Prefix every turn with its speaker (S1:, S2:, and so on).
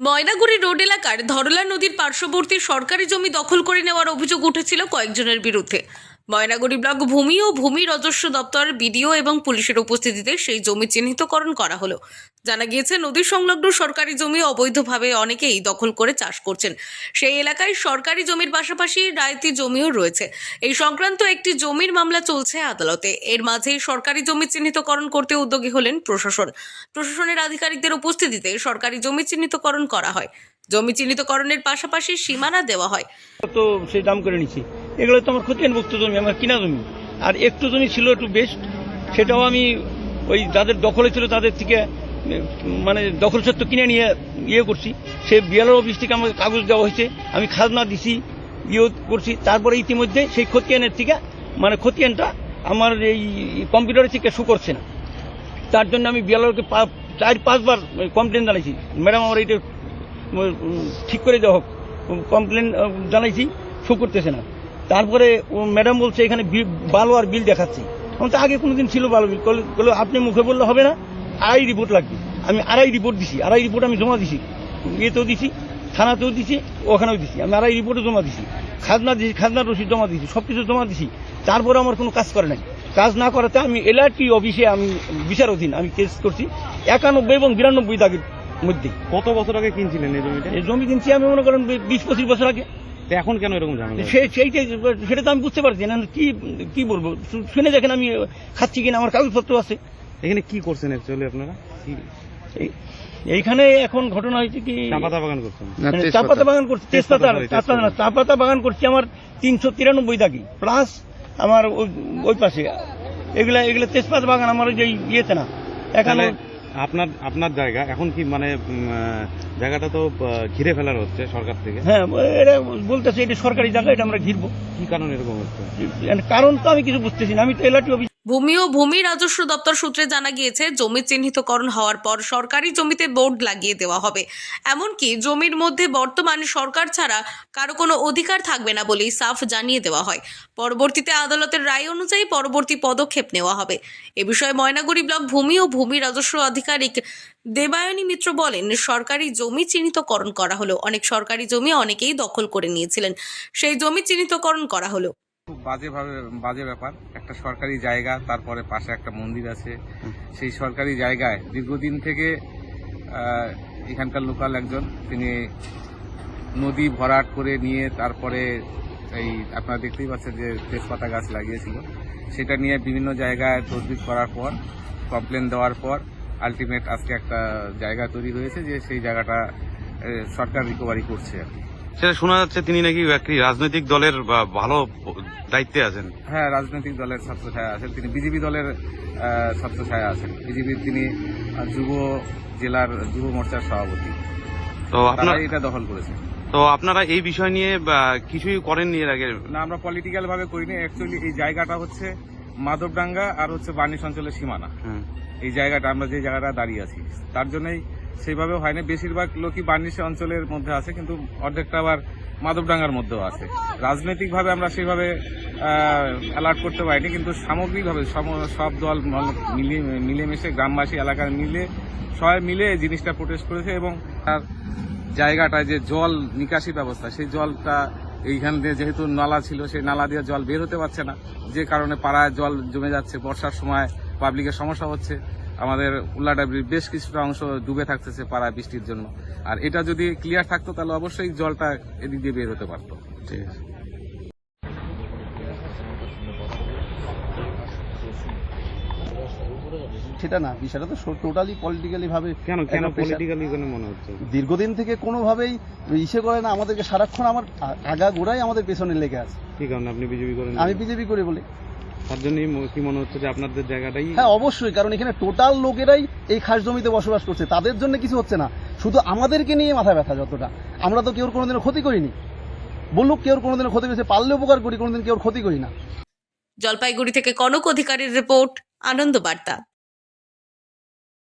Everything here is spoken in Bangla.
S1: ময়নাগুড়ি রোড এলাকার ধরলা নদীর পার্শ্ববর্তী সরকারি জমি দখল করে নেওয়ার অভিযোগ উঠেছিল কয়েকজনের বিরুদ্ধে। ময়নাগুড়ি ব্লক ভূমি ও ভূমি রাজস্ব দপ্তর, বিডিও এবং পুলিশের উপস্থিতিতে সেই জমি চিহ্নিতকরণ করা হলো। জানা গিয়েছে, নদী সংলগ্ন সরকারি জমি অবৈধভাবে অনেকেই দখল করে চাষ করছেন। সেই এলাকায় সরকারি জমির পাশাপাশি রায়তি জমিও রয়েছে। এই সংক্রান্ত একটি জমির মামলা চলছে আদালতে। এর মাঝেই সরকারি জমি চিহ্নিতকরণ করতে উদ্যোগী হলেন প্রশাসন। প্রশাসনের আধিকারিকদের উপস্থিতিতে সরকারি জমি চিহ্নিতকরণ করা হয়। জমি চিহ্নিতকরণের পাশাপাশি সীমানা দেওয়া হয়।
S2: তো সেই দাম করে নিচ্ছি। এগুলো তো আমার ক্ষতিভুক্ত জমি, আমার কিনা জমি। আর একটু জমি ছিল একটু বেস্ট সেটাও আমি ওই যাদের দখলে ছিল তাদের থেকে মানে দখল সত্ত্ব কিনে নিয়ে ইয়ে করছি। সে বিএলআর অফিস থেকে আমাকে কাগজ দেওয়া হয়েছে, আমি খাজনা দিছি ইয়ে করছি। তারপরে ইতিমধ্যে সেই খতিয়ানের থেকে মানে খতিয়ানটা আমার এই কম্পিউটারের থেকে শু করছে না। তার জন্য আমি বিএলআরকে চার পাঁচবার কমপ্লেন জানাইছি। ম্যাডাম আমার এইটা ঠিক করে দেওয়া হোক। কমপ্লেন জানাইছি শো করতেছে না। তারপরে ম্যাডাম বলছে, এখানে বালু আর বিল দেখাচ্ছে। আমার তো আগে কোনোদিন ছিল বালু বিল। বলল আপনি মুখে বললে হবে না, আড়াই রিপোর্ট লাগবে। আমি আড়াই রিপোর্ট দিছি, আড়াই রিপোর্ট আমি জমা দিছি। ইয়েতেও দিছি, থানাতেও দিছি, ওখানেও দিছি। আমি আড়াই রিপোর্টও জমা দিছি। খাজনা দিছি খাজনার রসিদ জমা দিছি সব কিছু জমা দিছি। তারপরে আমার কোনো কাজ করে নাই। কাজ না করাতে আমি এলআরটি অফিসে আমি বিচারাধীন, আমি কেস করছি। একানব্বই এবং বিরানব্বই দাগের মধ্যে।
S3: কত বছর আগে কিনছিলেন এই জমিটা?
S2: এই জমি কিনছি আমি মনে করেন বিশ পঁচিশ বছর আগে।
S3: এখন কেন এরকম ঝামেলা
S2: সেইটাই সেটা তো আমি বুঝতে পারছি না। কি কি বলব? শুনে দেখেন আমি খাচ্ছি কিনা আমার কাগজপত্র আছে।
S3: এখানে কি করছেন অ্যাকচুয়ালি আপনারা?
S2: এইখানে এখন ঘটনা হয়েছে কি
S3: চা পাতা বাগান করছেন?
S2: মানে চা পাতা বাগান করছি তেজপাতা
S3: তেজপাতা, sorry,
S2: তেজপাতা। না চা বাগান করছি আমার তিনশো তিরানব্বই দাগি। প্লাস আমার ওই- ওই পাশে। এগুলা এগুলা তেজপাতা বাগান আমার ওই যে ইয়েতে না। এখানে
S3: আপনার আপনার জায়গা এখন কি মানে জায়গাটা তো ঘিরে ফেলার হচ্ছে সরকার থেকে।
S2: হ্যাঁ এটা বলতেছে এটা সরকারি জায়গা এটা আমরা ঘিরবো।
S3: কি কারণ এরকম হচ্ছে?
S2: কারণ তো আমি কিছু বুঝতেছি না আমি তো অফিস
S1: ভূমি ও ভূমি রাজস্ব দপ্তর সূত্রে জানা গিয়েছে, জমি চিহ্নিতকরণ হওয়ার পর সরকারি জমিতে বোর্ড লাগিয়ে দেওয়া হবে। এমনকি জমির মধ্যে বর্তমান সরকার ছাড়া কারও কোনো অধিকার থাকবে না বলেই সাফ জানিয়ে দেওয়া হয়। পরবর্তীতে আদালতের রায় অনুযায়ী পরবর্তী পদক্ষেপ নেওয়া হবে। এ বিষয়ে ময়নাগুড়ি ব্লক ভূমি ও ভূমি রাজস্ব আধিকারিক দেবায়নী মিত্র বলেন, সরকারি জমি চিহ্নিতকরণ করা হলো। অনেক সরকারি জমি অনেকেই দখল করে নিয়েছিলেন। সেই জমি চিহ্নিতকরণ করা হলো।
S4: খুব বাজে ভাবে বাজে ব্যাপার। একটা সরকারি জায়গা তারপরে পাশে একটা মন্দির আছে। সেই সরকারি জায়গায় দীর্ঘদিন থেকে এখানকার লোকাল একজন তিনি নদী ভরাট করে নিয়ে তারপরে এই আপনারা দেখতেই পাচ্ছেন যে তেজপাতা গাছ লাগিয়েছিল। সেটা নিয়ে বিভিন্ন জায়গায় তদবির করার পর কমপ্লেন দেওয়ার পর আলটিমেট আজকে একটা জায়গা তৈরি হয়েছে যে সেই জায়গাটা সরকার রিকভারি করছে আর কি।
S3: সেটা শোনা যাচ্ছে তিনি নাকি একটি রাজনৈতিক দলের ভালো দায়িত্বে আছেন।
S4: হ্যাঁ রাজনৈতিক দলের ছাত্র ছায়া আছেন। তিনি বিজেপি দলের ছাত্র ছায়া আছেন। বিজেপির তিনি যুব জেলার যুব মোর্চার সভাপতি।
S3: তো আপনারা
S4: এটা দখল করেছেন।
S3: তো আপনারা এই বিষয় নিয়ে কিছুই করেননি এর আগে?
S4: না আমরা পলিটিক্যাল ভাবে করিনি। অ্যাকচুয়ালি এই জায়গাটা হচ্ছে মাধবডাঙ্গা আর হচ্ছে বার্নিশ অঞ্চলের সীমানা। এই জায়গাটা আমরা যে জায়গাটা দাঁড়িয়ে আছি তার জন্যই সেইভাবে হয় না বেশিরভাগ লোকই বার্নিশ অঞ্চলের মধ্যে আছে, কিন্তু অর্ধেকটা আবার মাধবডাঙ্গার মধ্যেও আছে। রাজনৈতিকভাবে আমরা সেভাবে অ্যালার্ট করতে পারিনি, কিন্তু সামগ্রিকভাবে সম- সব দল মল- মিলেমিশে গ্রামবাসী এলাকার মিলে, সবাই মিলে এই জিনিসটা প্রোটেস্ট করেছে এবং তার জায়গাটায় যে জল নিকাশি ব্যবস্থা, সেই জলটা এইখান দিয়ে যেহেতু নালা ছিল, সেই নালা দিয়ে জল বের হতে পারছে না। যে কারণে পাড়ায় জল জমে যাচ্ছে, বর্ষার সময় পাবলিকের সমস্যা হচ্ছে। আমাদের উল্লাডাবরির বেশ কিছুটা অংশ ডুবে থাকতেছে পাড়ায় বৃষ্টির জন্য। আর এটা যদি ক্লিয়ার থাকতো তাহলে অবশ্যই জলটা এদিক দিয়ে বের হতে পারতো।
S3: ঠিক আছে।
S5: সেটা না বিষয়টা তো টোটালি পলিটিক্যালি ভাবে
S3: কেন কেন পলিটিক্যালি কেন মনে হচ্ছে?
S5: দীর্ঘদিন থেকে কোনোভাবেই ইসে করে না আমাদেরকে সারাক্ষণ আমার আগা গোড়াই আমাদের পেছনে লেগে আছে।
S3: কি কারণে আপনি বিজেপি করেন।
S5: আমি বিজেপি করে বলি।
S3: তার জন্যই কি মনে হচ্ছে যে আপনাদের জায়গাটাই
S5: হ্যাঁ অবশ্যই কারণ এখানে টোটাল লোকেরাই এই খাস জমিতে বসবাস করছে। তাদের জন্য কিছু হচ্ছে না। শুধু আমাদেরকে নিয়ে মাথা ব্যথা যতটা। আমরা তো কেউ কোনোদিনও ক্ষতি করিনি। বলুক কেউ কোনোদিনও ক্ষতি করেছে পারলে উপকার করি কোনোদিন কেউ ক্ষতি করি না।
S1: জলপাইগুড়ি থেকে কনক অধিকারীর রিপোর্ট আনন্দ বার্তা।